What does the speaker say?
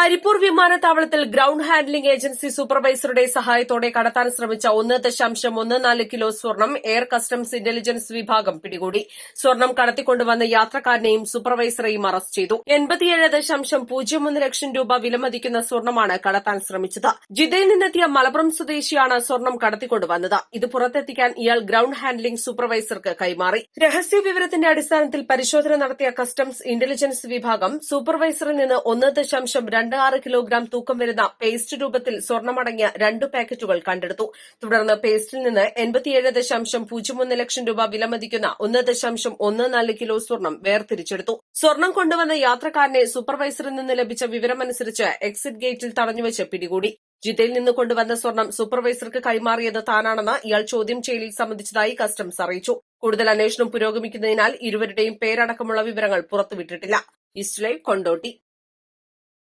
കരിപ്പൂർ വിമാനത്താവളത്തിൽ ground handling agency സൂപ്പർവൈസറുടെ സഹായത്തോടെ കടത്താൻ ശ്രമിച്ച ഒന്ന് ദശാംശം ഒന്ന് നാല് കിലോ സ്വർണം എയർ കസ്റ്റംസ് ഇന്റലിജൻസ് വിഭാഗം പിടികൂടി. സ്വർണം കടത്തിക്കൊണ്ടുവന്ന യാത്രക്കാരനെയും സൂപ്പർവൈസറെയും അറസ്റ്റ് ചെയ്തു. എൺപത്തിയേഴ് ദശാംശം പൂജ്യം ഒന്ന് ലക്ഷം രൂപ വിലമതിക്കുന്ന സ്വർണമാണ് കടത്താൻ ശ്രമിച്ചത്. ജിദ്ദയിൽ നിന്നെത്തിയ മലപ്പുറം സ്വദേശിയാണ് സ്വർണം കടത്തിക്കൊണ്ടുവന്നത്. ഇത് പുറത്തെത്തിക്കാൻ ഇയാൾ ഗ്രൌണ്ട് ഹാൻഡ്ലിംഗ് സൂപ്പർവൈസർക്ക് കൈമാറി. രഹസ്യ വിവരത്തിന്റെ അടിസ്ഥാനത്തിൽ പരിശോധന നടത്തിയ കസ്റ്റംസ് ഇന്റലിജൻസ് വിഭാഗം സൂപ്പർവൈസറിൽ നിന്ന് ഒന്ന് ദശാംശം രണ്ട് ആറ് കിലോഗ്രാം തൂക്കം വരുന്ന പേസ്റ്റ് രൂപത്തിൽ സ്വർണമടങ്ങിയ രണ്ട് പാക്കറ്റുകൾ കണ്ടെടുത്തു. തുടർന്ന് പേസ്റ്റിൽ നിന്ന് എൺപത്തിയേഴ് ദശാംശം പൂജ്യം ഒന്ന് ലക്ഷം രൂപ വിലമതിക്കുന്ന ഒന്ന് ദശാംശം ഒന്ന് നാല് കിലോ സ്വർണം വേർതിരിച്ചെടുത്തു. സ്വർണം കൊണ്ടുവന്ന യാത്രക്കാരനെ സൂപ്പർവൈസറിൽ നിന്ന് ലഭിച്ച വിവരമനുസരിച്ച് എക്സിറ്റ് ഗേറ്റിൽ തടഞ്ഞുവച്ച് പിടികൂടി. ജിദ്ദയിൽ നിന്ന് കൊണ്ടുവന്ന സ്വർണം സൂപ്പർവൈസർക്ക് കൈമാറിയത് താനാണെന്ന് ഇയാൾ ചോദ്യം ചെയ്യലിൽ സംബന്ധിച്ചതായി കസ്റ്റംസ് അറിയിച്ചു. കൂടുതൽ അന്വേഷണം പുരോഗമിക്കുന്നതിനാൽ ഇരുവരുടെയും പേരടക്കമുള്ള വിവരങ്ങൾ പുറത്തുവിട്ടിട്ടില്ല. ലൈവ് കൊണ്ടോട്ടി.